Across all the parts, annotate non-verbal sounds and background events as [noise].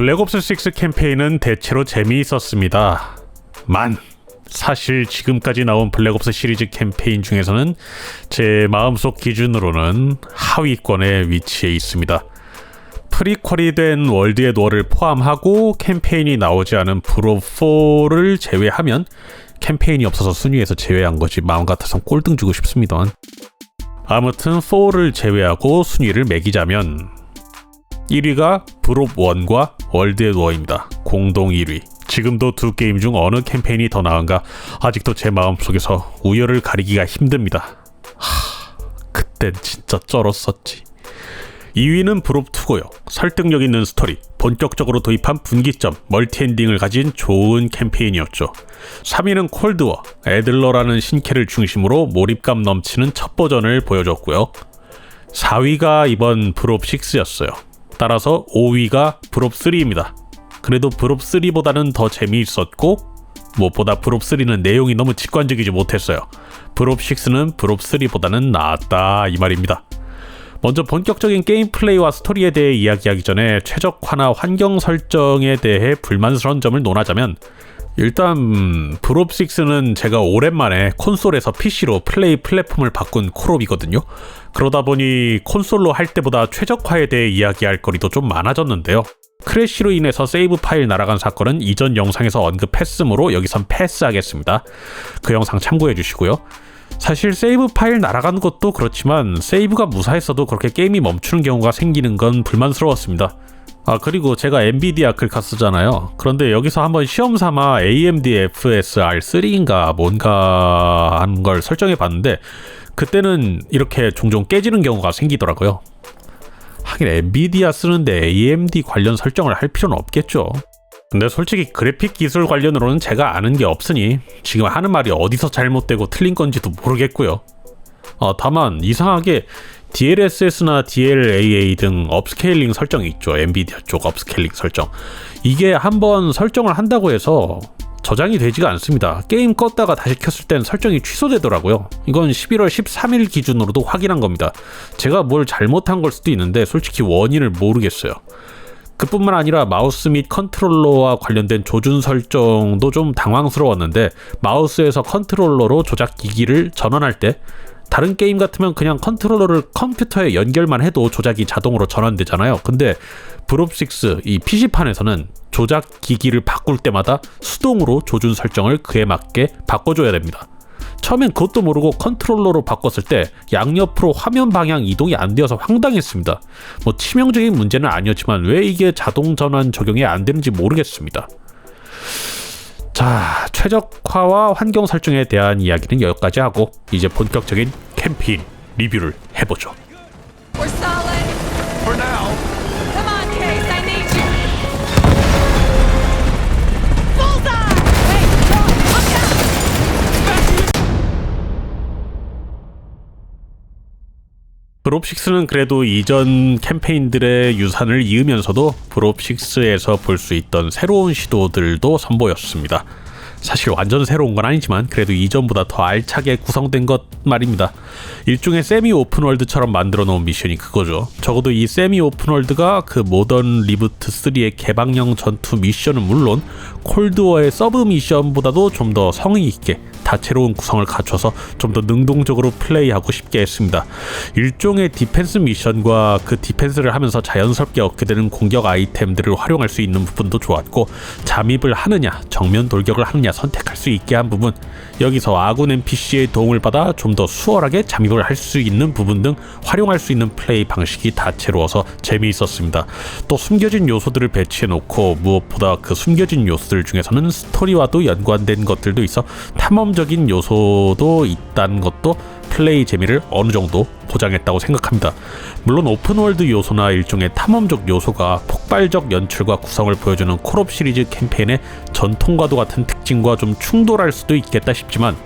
블랙옵스 6 캠페인은 대체로 재미있었습니다. 만 사실 지금까지 나온 블랙옵스 시리즈 캠페인 중에서는 제 마음속 기준으로는 하위권에 위치해 있습니다. 프리퀄이 된 월드의 노어를 포함하고 캠페인이 나오지 않은 브로4를 제외하면 캠페인이 없어서 순위에서 제외한 거지 마음 같아선 꼴등 주고 싶습니다. 아무튼 4를 제외하고 순위를 매기자면 1위가 브롭 1과 월드의 노어입니다. 공동 1위. 지금도 두 게임 중 어느 캠페인이 더 나은가 아직도 제 마음속에서 우열을 가리기가 힘듭니다. 하, 그땐 진짜 쩔었었지. 2위는 브롭2고요. 설득력 있는 스토리, 본격적으로 도입한 분기점, 멀티엔딩을 가진 좋은 캠페인이었죠. 3위는 콜드워, 애들러라는 신캐를 중심으로 몰입감 넘치는 첫 버전을 보여줬고요. 4위가 이번 브롭6였어요. 따라서 5위가 브롭3입니다. 그래도 브롭3보다는 더 재미있었고 무엇보다 브롭3는 내용이 너무 직관적이지 못했어요. 브롭6는 브롭3보다는 나았다 이 말입니다. 먼저 본격적인 게임 플레이와 스토리에 대해 이야기하기 전에 최적화나 환경 설정에 대해 불만스러운 점을 논하자면 일단 브롭6는 제가 오랜만에 콘솔에서 PC로 플레이 플랫폼을 바꾼 콜옵이거든요. 그러다 보니 콘솔로 할 때보다 최적화에 대해 이야기할 거리도 좀 많아졌는데요. 크래쉬로 인해서 세이브 파일 날아간 사건은 이전 영상에서 언급했으므로 여기선 패스하겠습니다. 그 영상 참고해 주시고요. 사실 세이브 파일 날아간 것도 그렇지만 세이브가 무사했어도 그렇게 게임이 멈추는 경우가 생기는 건 불만스러웠습니다. 아 그리고 제가 엔비디아 글카 쓰잖아요. 그런데 여기서 한번 시험 삼아 AMD FSR3인가 뭔가 한 걸 설정해 봤는데 그때는 이렇게 종종 깨지는 경우가 생기더라고요. 하긴 엔비디아 쓰는데 AMD 관련 설정을 할 필요는 없겠죠. 근데 솔직히 그래픽 기술 관련으로는 제가 아는 게 없으니 지금 하는 말이 어디서 잘못되고 틀린 건지도 모르겠고요. 어, 다만 이상하게 DLSS나 DLAA 등 업스케일링 설정이 있죠. 엔비디아 쪽 업스케일링 설정. 이게 한번 설정을 한다고 해서 저장이 되지가 않습니다. 게임 껐다가 다시 켰을 땐 설정이 취소되더라고요. 이건 11월 13일 기준으로도 확인한 겁니다. 제가 뭘 잘못한 걸 수도 있는데 솔직히 원인을 모르겠어요. 그뿐만 아니라 마우스 및 컨트롤러와 관련된 조준 설정도 좀 당황스러웠는데 마우스에서 컨트롤러로 조작 기기를 전환할 때 다른 게임 같으면 그냥 컨트롤러를 컴퓨터에 연결만 해도 조작이 자동으로 전환되잖아요. 근데 브롭6 이 PC판에서는 조작 기기를 바꿀 때마다 수동으로 조준 설정을 그에 맞게 바꿔줘야 됩니다. 처음엔 그것도 모르고 컨트롤러로 바꿨을 때 양옆으로 화면 방향 이동이 안 되어서 황당했습니다. 뭐 치명적인 문제는 아니었지만 왜 이게 자동 전환 적용이 안 되는지 모르겠습니다. 자, 최적화와 환경 설정에 대한 이야기는 여기까지 하고 이제 본격적인 캠페인 리뷰를 해보죠. Solid. 브롭6는 그래도 이전 캠페인들의 유산을 이으면서도 브롭6에서 볼 수 있던 새로운 시도들도 선보였습니다. 사실 완전 새로운 건 아니지만 그래도 이전보다 더 알차게 구성된 것 말입니다. 일종의 세미 오픈월드처럼 만들어 놓은 미션이 그거죠. 적어도 이 세미 오픈월드가 그 모던 리부트 3의 개방형 전투 미션은 물론 콜드워의 서브 미션보다도 좀 더 성의 있게 다채로운 구성을 갖춰서 좀 더 능동적으로 플레이하고 싶게 했습니다. 일종의 디펜스 미션과 그 디펜스를 하면서 자연스럽게 얻게 되는 공격 아이템들을 활용할 수 있는 부분도 좋았고 잠입을 하느냐 정면 돌격을 하느냐 선택할 수 있게 한 부분 여기서 아군 NPC의 도움을 받아 좀 더 수월하게 잠입을 할 수 있는 부분 등 활용할 수 있는 플레이 방식이 다채로워서 재미있었습니다. 또 숨겨진 요소들을 배치해 놓고 무엇보다 그 숨겨진 요소들 중에서는 스토리와도 연관된 것들도 있어 탐험적인 요소도 있다는 것도 플레이 재미를 어느 정도 보장했다고 생각합니다. 물론 오픈월드 요소나 일종의 탐험적 요소가 폭발적 연출과 구성을 보여주는 콜옵 시리즈 캠페인의 전통과도 같은 특징과 좀 충돌할 수도 있겠다 싶지만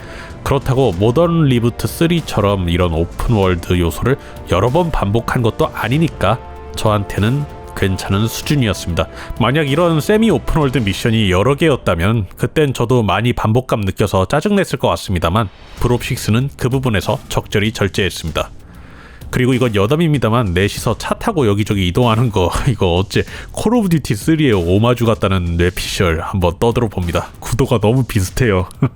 그렇다고 모던 리부트 3처럼 이런 오픈월드 요소를 여러 번 반복한 것도 아니니까 저한테는 괜찮은 수준이었습니다. 만약 이런 세미 오픈월드 미션이 여러 개였다면 그땐 저도 많이 반복감 느껴서 짜증냈을 것 같습니다만 브롭6는 그 부분에서 적절히 절제했습니다. 그리고 이건 여담입니다만 넷이서 차 타고 여기저기 이동하는 거 [laughs] 이거 어째 콜 오브 듀티 3의 오마주 같다는 뇌피셜 한번 떠들어 봅니다. 구도가 너무 비슷해요. [laughs]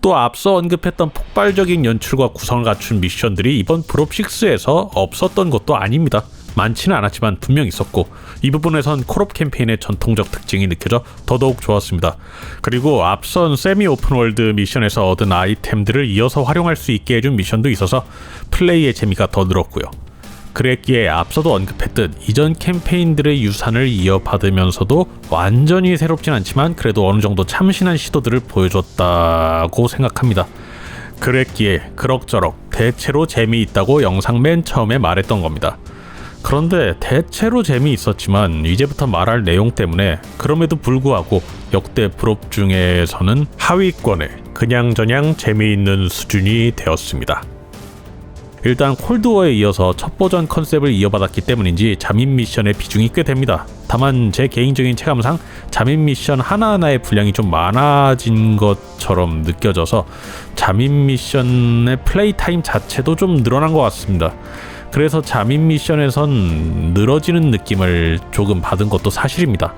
또 앞서 언급했던 폭발적인 연출과 구성을 갖춘 미션들이 이번 브롭6에서 없었던 것도 아닙니다. 많지는 않았지만 분명 있었고 이 부분에선 콜옵 캠페인의 전통적 특징이 느껴져 더더욱 좋았습니다. 그리고 앞선 세미 오픈월드 미션에서 얻은 아이템들을 이어서 활용할 수 있게 해준 미션도 있어서 플레이의 재미가 더 늘었고요. 그랬기에 앞서도 언급했듯 이전 캠페인들의 유산을 이어받으면서도 완전히 새롭진 않지만 그래도 어느 정도 참신한 시도들을 보여줬다고 생각합니다. 그랬기에 그럭저럭 대체로 재미있다고 영상 맨 처음에 말했던 겁니다. 그런데 대체로 재미있었지만 이제부터 말할 내용 때문에 그럼에도 불구하고 역대 브롭 중에서는 하위권에 그냥저냥 재미있는 수준이 되었습니다. 일단 콜드워에 이어서 첫 버전 컨셉을 이어받았기 때문인지 잠입 미션의 비중이 꽤 됩니다. 다만 제 개인적인 체감상 잠입 미션 하나하나의 분량이 좀 많아진 것처럼 느껴져서 잠입 미션의 플레이 타임 자체도 좀 늘어난 것 같습니다. 그래서 잠입 미션에선 늘어지는 느낌을 조금 받은 것도 사실입니다.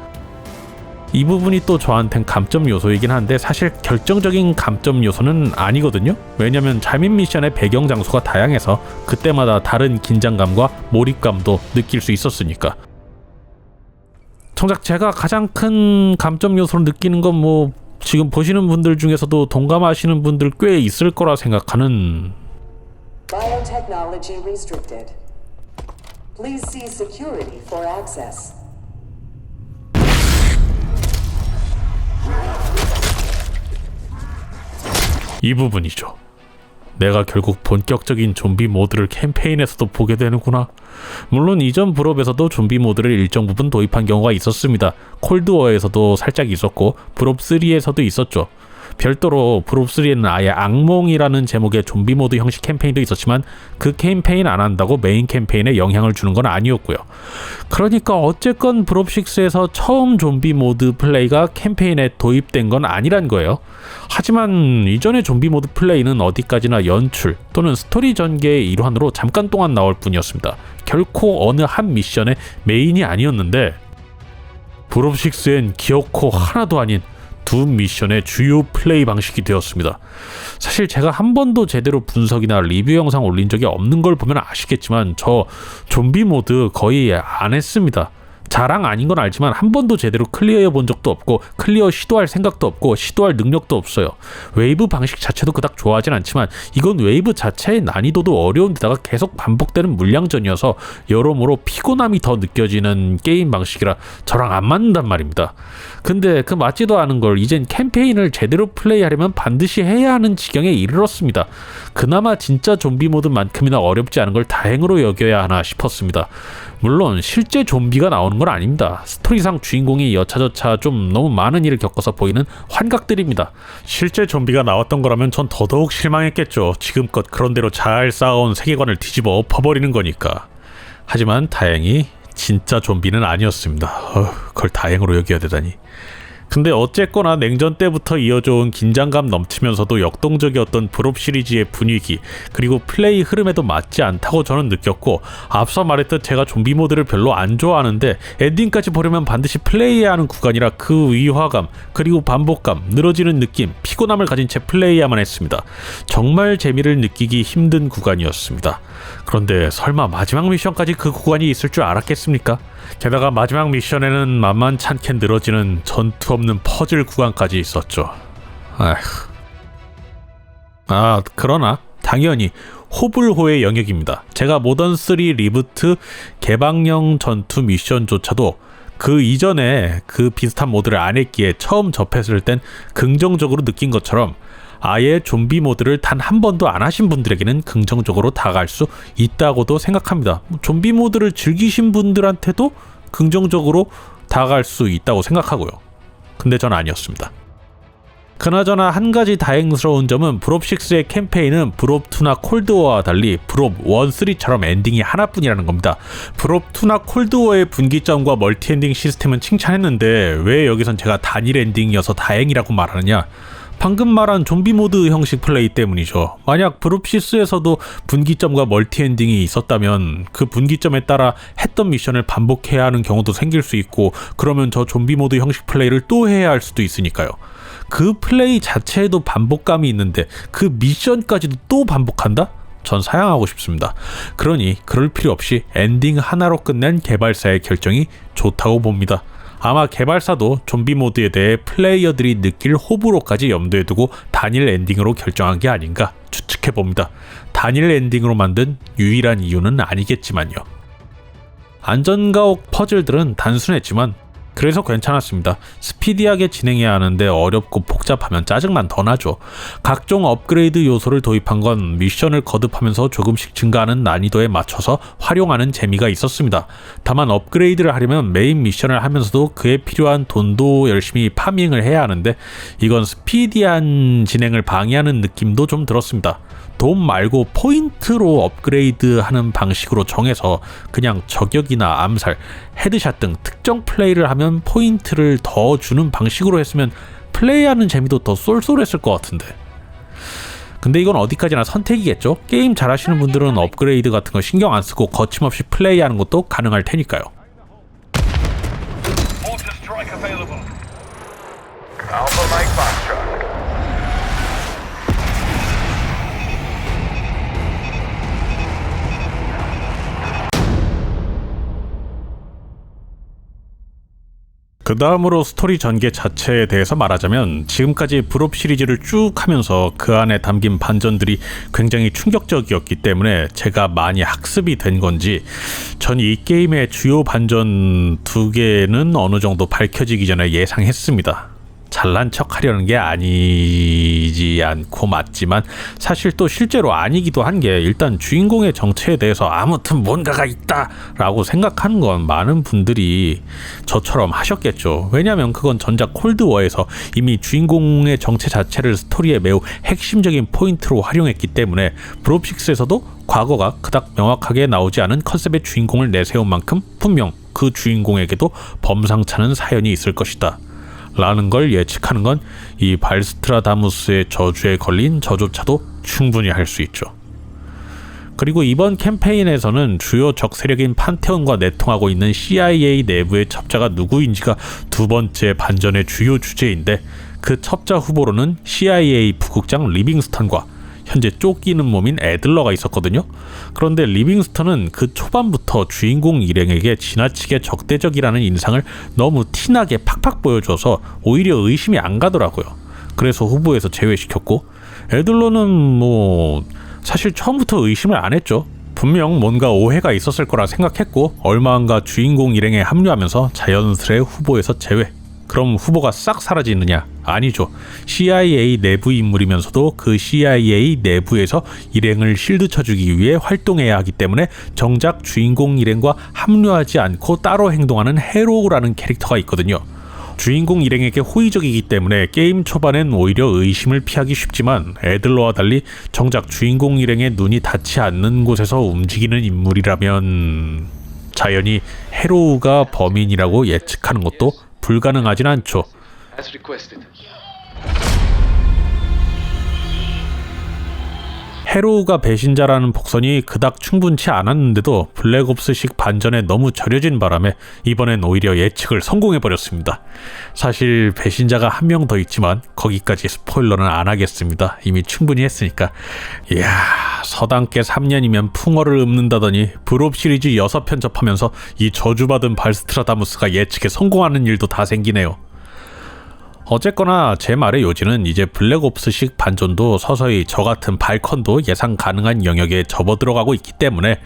이 부분이 또 저한텐 감점 요소이긴 한데 사실 결정적인 감점 요소는 아니거든요. 왜냐면 잠입 미션의 배경 장소가 다양해서 그때마다 다른 긴장감과 몰입감도 느낄 수 있었으니까. 정작 제가 가장 큰 감점 요소로 느끼는 건 뭐 지금 보시는 분들 중에서도 동감하시는 분들 꽤 있을 거라 생각하는 Biotechnology restricted. Please see security for access. 이 부분이죠. 내가 결국 본격적인 좀비 모드를 캠페인에서도 보게 되는구나. 물론 이전 브롭에서도 좀비 모드를 일정 부분 도입한 경우가 있었습니다. 콜드워에서도 살짝 있었고 브롭 3에서도 있었죠. 별도로 브롭 3에는 아예 악몽이라는 제목의 좀비 모드 형식 캠페인도 있었지만 그 캠페인 안 한다고 메인 캠페인에 영향을 주는 건 아니었고요. 그러니까 어쨌건 브롭 6에서 처음 좀비 모드 플레이가 캠페인에 도입된 건 아니란 거예요. 하지만 이전의 좀비 모드 플레이는 어디까지나 연출 또는 스토리 전개의 일환으로 잠깐 동안 나올 뿐이었습니다. 결코 어느 한 미션의 메인이 아니었는데 브롭 6엔 기어코 하나도 아닌 두 미션의 주요 플레이 방식이 되었습니다. 사실 제가 한 번도 제대로 분석이나 리뷰 영상 올린 적이 없는 걸 보면 아시겠지만 저 좀비 모드 거의 안 했습니다. 자랑 아닌 건 알지만 한 번도 제대로 클리어해 본 적도 없고 클리어 시도할 생각도 없고 시도할 능력도 없어요. 웨이브 방식 자체도 그닥 좋아하진 않지만 이건 웨이브 자체의 난이도도 어려운 데다가 계속 반복되는 물량전이어서 여러모로 피곤함이 더 느껴지는 게임 방식이라 저랑 안 맞는단 말입니다. 근데 그 맞지도 않은 걸 이젠 캠페인을 제대로 플레이하려면 반드시 해야 하는 지경에 이르렀습니다. 그나마 진짜 좀비 모드만큼이나 어렵지 않은 걸 다행으로 여겨야 하나 싶었습니다. 물론 실제 좀비가 나오는 건 아닙니다. 스토리상 주인공이 여차저차 좀 너무 많은 일을 겪어서 보이는 환각들입니다. 실제 좀비가 나왔던 거라면 전 더더욱 실망했겠죠. 지금껏 그런 대로 잘 쌓아온 세계관을 뒤집어 엎어버리는 거니까. 하지만 다행히 진짜 좀비는 아니었습니다. 어휴, 그걸 다행으로 여겨야 되다니. 근데 어쨌거나 냉전 때부터 이어져온 긴장감 넘치면서도 역동적이었던 브롭 시리즈의 분위기 그리고 플레이 흐름에도 맞지 않다고 저는 느꼈고 앞서 말했듯 제가 좀비 모드를 별로 안 좋아하는데 엔딩까지 보려면 반드시 플레이해야 하는 구간이라 그 위화감 그리고 반복감 늘어지는 느낌 피곤함을 가진 채 플레이해야만 했습니다. 정말 재미를 느끼기 힘든 구간이었습니다. 그런데 설마 마지막 미션까지 그 구간이 있을 줄 알았겠습니까? 게다가 마지막 미션에는 만만찮게 늘어지는 전투 없는 퍼즐 구간까지 있었죠. 아휴. 아, 그러나 당연히 호불호의 영역입니다. 제가 모던 3 리부트 개방형 전투 미션조차도 그 이전에 그 비슷한 모드를 안 했기에 처음 접했을 땐 긍정적으로 느낀 것처럼 아예 좀비 모드를 단 한 번도 안 하신 분들에게는 긍정적으로 다가갈 수 있다고도 생각합니다. 뭐 좀비 모드를 즐기신 분들한테도 긍정적으로 다가갈 수 있다고 생각하고요. 근데 전 아니었습니다. 그나저나 한 가지 다행스러운 점은 브롭 6의 캠페인은 브롭 2나 콜드워와 달리 브롭 1, 3처럼 엔딩이 하나뿐이라는 겁니다. 브롭 2나 콜드워의 분기점과 멀티 엔딩 시스템은 칭찬했는데 왜 여기선 제가 단일 엔딩이어서 다행이라고 말하느냐? 방금 말한 좀비 모드 형식 플레이 때문이죠. 만약 브룹시스에서도 분기점과 멀티 엔딩이 있었다면 그 분기점에 따라 했던 미션을 반복해야 하는 경우도 생길 수 있고 그러면 저 좀비 모드 형식 플레이를 또 해야 할 수도 있으니까요. 그 플레이 자체에도 반복감이 있는데 그 미션까지도 또 반복한다? 전 사양하고 싶습니다. 그러니 그럴 필요 없이 엔딩 하나로 끝낸 개발사의 결정이 좋다고 봅니다. 아마 개발사도 좀비 모드에 대해 플레이어들이 느낄 호불호까지 염두에 두고 단일 엔딩으로 결정한 게 아닌가 추측해 봅니다. 단일 엔딩으로 만든 유일한 이유는 아니겠지만요. 안전가옥 퍼즐들은 단순했지만 그래서 괜찮았습니다. 스피디하게 진행해야 하는데 어렵고 복잡하면 짜증만 더 나죠. 각종 업그레이드 요소를 도입한 건 미션을 거듭하면서 조금씩 증가하는 난이도에 맞춰서 활용하는 재미가 있었습니다. 다만 업그레이드를 하려면 메인 미션을 하면서도 그에 필요한 돈도 열심히 파밍을 해야 하는데 이건 스피디한 진행을 방해하는 느낌도 좀 들었습니다. 돈 말고 포인트로 업그레이드 하는 방식으로 정해서 그냥 저격이나 암살, 헤드샷 등 특정 플레이를 하면 포인트를 더 주는 방식으로 했으면 플레이하는 재미도 더 쏠쏠했을 것 같은데. 근데 이건 어디까지나 선택이겠죠? 게임 잘하시는 분들은 업그레이드 같은 거 신경 안 쓰고 거침없이 플레이하는 것도 가능할 테니까요. 그 다음으로 스토리 전개 자체에 대해서 말하자면 지금까지 브롭 시리즈를 쭉 하면서 그 안에 담긴 반전들이 굉장히 충격적이었기 때문에 제가 많이 학습이 된 건지 전 이 게임의 주요 반전 두 개는 어느 정도 밝혀지기 전에 예상했습니다. 잘난 척 하려는 게 아니지 않고 맞지만 사실 또 실제로 아니기도 한 게 일단 주인공의 정체에 대해서 아무튼 뭔가가 있다라고 생각하는 건 많은 분들이 저처럼 하셨겠죠. 왜냐하면 그건 전작 콜드워에서 이미 주인공의 정체 자체를 스토리의 매우 핵심적인 포인트로 활용했기 때문에 브롭식스에서도 과거가 그닥 명확하게 나오지 않은 컨셉의 주인공을 내세운 만큼 분명 그 주인공에게도 범상찮은 사연이 있을 것이다. 라는 걸 예측하는 건 이 발스트라다무스의 저주에 걸린 저조차도 충분히 할 수 있죠. 그리고 이번 캠페인에서는 주요 적 세력인 판테온과 내통하고 있는 CIA 내부의 첩자가 누구인지가 두 번째 반전의 주요 주제인데 그 첩자 후보로는 CIA 부국장 리빙스턴과 현재 쫓기는 몸인 애들러가 있었거든요. 그런데 리빙스턴은 그 초반부터 주인공 일행에게 지나치게 적대적이라는 인상을 너무 티나게 팍팍 보여줘서 오히려 의심이 안 가더라고요. 그래서 후보에서 제외시켰고 애들러는 뭐 사실 처음부터 의심을 안 했죠. 분명 뭔가 오해가 있었을 거라 생각했고 얼마 안가 주인공 일행에 합류하면서 자연스레 후보에서 제외. 그럼 후보가 싹 사라지느냐? 아니죠. CIA 내부 인물이면서도 그 CIA 내부에서 일행을 실드 쳐주기 위해 활동해야 하기 때문에 정작 주인공 일행과 합류하지 않고 따로 행동하는 헤로우라는 캐릭터가 있거든요. 주인공 일행에게 호의적이기 때문에 게임 초반엔 오히려 의심을 피하기 쉽지만 애들러와 달리 정작 주인공 일행의 눈이 닿지 않는 곳에서 움직이는 인물이라면 자연히 헤로우가 범인이라고 예측하는 것도 불가능하진 않죠. 헤로우가 배신자라는 복선이 그닥 충분치 않았는데도 블랙옵스식 반전에 너무 절여진 바람에 이번엔 오히려 예측을 성공해버렸습니다. 사실 배신자가 한 명 더 있지만 거기까지 스포일러는 안 하겠습니다. 이미 충분히 했으니까. 이야 서당께 3년이면 풍어를 읊는다더니 브롭 시리즈 6편 접하면서 이 저주받은 발스트라다무스가 예측에 성공하는 일도 다 생기네요. 어쨌거나 제 말의 요지는 이제 블랙옵스식 반전도 서서히 저 같은 발컨도 예상 가능한 영역에 접어들어가고 있기 때문에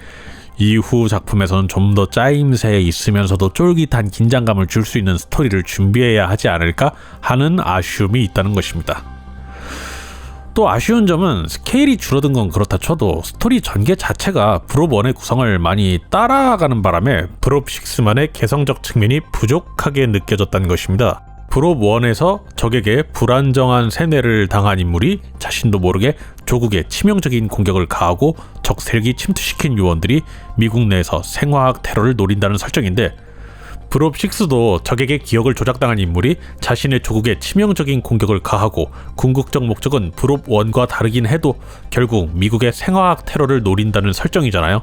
이후 작품에서는 좀 더 짜임새에 있으면서도 쫄깃한 긴장감을 줄 수 있는 스토리를 준비해야 하지 않을까 하는 아쉬움이 있다는 것입니다. 또 아쉬운 점은 스케일이 줄어든 건 그렇다 쳐도 스토리 전개 자체가 브롭 1의 구성을 많이 따라가는 바람에 브롭 6만의 개성적 측면이 부족하게 느껴졌다는 것입니다. 브롭 1에서 적에게 불안정한 세뇌를 당한 인물이 자신도 모르게 조국에 치명적인 공격을 가하고 적 세력이 침투시킨 요원들이 미국 내에서 생화학 테러를 노린다는 설정인데 브롭 6도 적에게 기억을 조작당한 인물이 자신의 조국에 치명적인 공격을 가하고 궁극적 목적은 브롭 1과 다르긴 해도 결국 미국의 생화학 테러를 노린다는 설정이잖아요.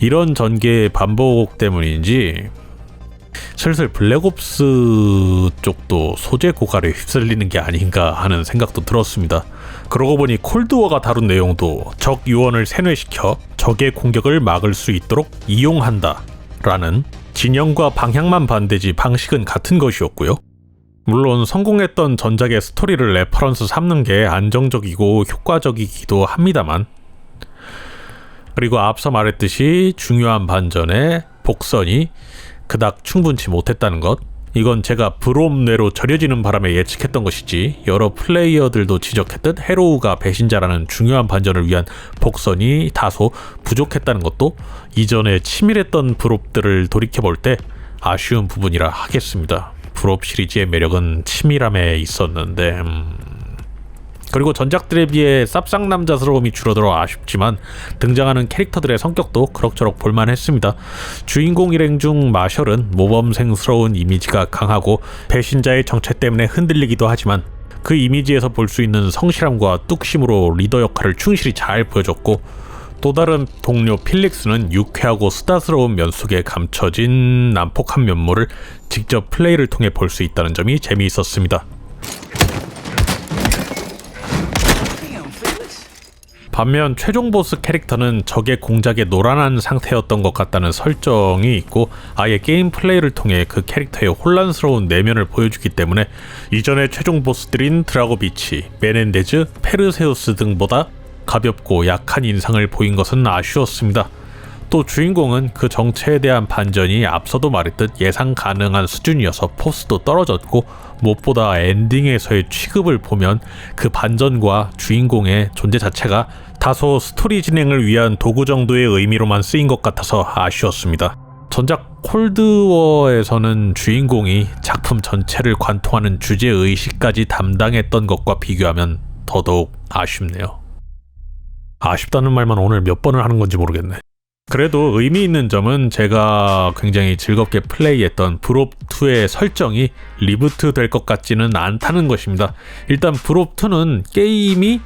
이런 전개의 반복 때문인지 슬슬 블랙옵스 쪽도 소재 고갈에 휩쓸리는 게 아닌가 하는 생각도 들었습니다. 그러고 보니 콜드워가 다룬 내용도 적 유언을 세뇌시켜 적의 공격을 막을 수 있도록 이용한다 라는 진영과 방향만 반대지 방식은 같은 것이었고요. 물론 성공했던 전작의 스토리를 레퍼런스 삼는 게 안정적이고 효과적이기도 합니다만 그리고 앞서 말했듯이 중요한 반전에 복선이 그닥 충분치 못했다는 것 이건 제가 브롬뇌로 절여지는 바람에 예측했던 것이지 여러 플레이어들도 지적했듯 헤로우가 배신자라는 중요한 반전을 위한 복선이 다소 부족했다는 것도 이전에 치밀했던 브롭들을 돌이켜볼 때 아쉬운 부분이라 하겠습니다. 브롭 시리즈의 매력은 치밀함에 있었는데 음... 그리고 전작들에 비해 쌉싹 남자스러움이 줄어들어 아쉽지만 등장하는 캐릭터들의 성격도 그럭저럭 볼만했습니다. 주인공 일행 중 마셜은 모범생스러운 이미지가 강하고 배신자의 정체 때문에 흔들리기도 하지만 그 이미지에서 볼 수 있는 성실함과 뚝심으로 리더 역할을 충실히 잘 보여줬고 또 다른 동료 필릭스는 유쾌하고 수다스러운 면 속에 감춰진 난폭한 면모를 직접 플레이를 통해 볼 수 있다는 점이 재미있었습니다. 반면 최종 보스 캐릭터는 적의 공작에 노란한 상태였던 것 같다는 설정이 있고 아예 게임 플레이를 통해 그 캐릭터의 혼란스러운 내면을 보여주기 때문에 이전의 최종 보스들인 드라고비치, 메넨데즈, 페르세우스 등보다 가볍고 약한 인상을 보인 것은 아쉬웠습니다. 또 주인공은 그 정체에 대한 반전이 앞서도 말했듯 예상 가능한 수준이어서 포스도 떨어졌고 무엇보다 엔딩에서의 취급을 보면 그 반전과 주인공의 존재 자체가 다소 스토리 진행을 위한 도구 정도의 의미로만 쓰인 것 같아서 아쉬웠습니다. 전작 콜드워에서는 주인공이 작품 전체를 관통하는 주제 의식까지 담당했던 것과 비교하면 더더욱 아쉽네요. 아쉽다는 말만 오늘 몇 번을 하는 건지 모르겠네. 그래도 의미 있는 점은 제가 굉장히 즐겁게 플레이했던 브롭2의 설정이 리부트 될 것 같지는 않다는 것입니다. 일단 브롭2는 게임이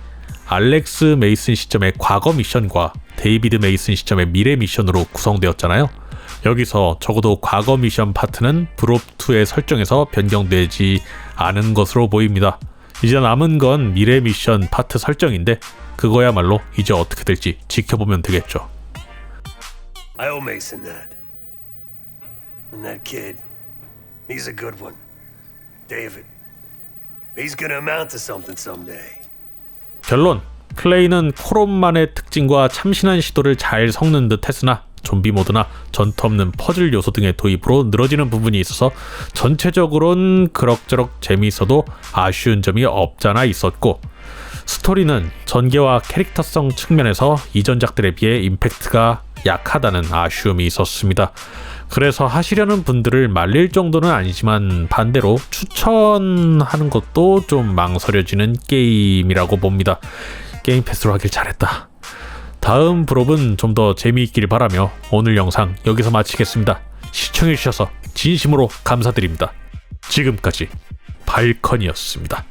알렉스 메이슨 시점의 과거 미션과 데이비드 메이슨 시점의 미래 미션으로 구성되었잖아요. 여기서 적어도 과거 미션 파트는 브롭2의 설정에서 변경되지 않은 것으로 보입니다. 이제 남은 건 미래 미션 파트 설정인데 그거야말로 이제 어떻게 될지 지켜보면 되겠죠. I owe Mason that. And that kid, he's a good one. David, he's gonna amount to something someday. 결론 플레이는 코롬만의 특징과 참신한 시도를 잘 섞는 듯 했으나 좀비 모드나 전투 없는 퍼즐 요소 등의 도입으로 늘어지는 부분이 있어서 전체적으로는 그럭저럭 재미있어도 아쉬운 점이 없잖아 있었고 스토리는 전개와 캐릭터성 측면에서 이전작들에 비해 임팩트가 약하다는 아쉬움이 있었습니다. 그래서 하시려는 분들을 말릴 정도는 아니지만 반대로 추천하는 것도 좀 망설여지는 게임이라고 봅니다. 게임 패스로 하길 잘했다. 다음 브롭은 좀 더 재미있길 바라며 오늘 영상 여기서 마치겠습니다. 시청해주셔서 진심으로 감사드립니다. 지금까지 발컨이었습니다.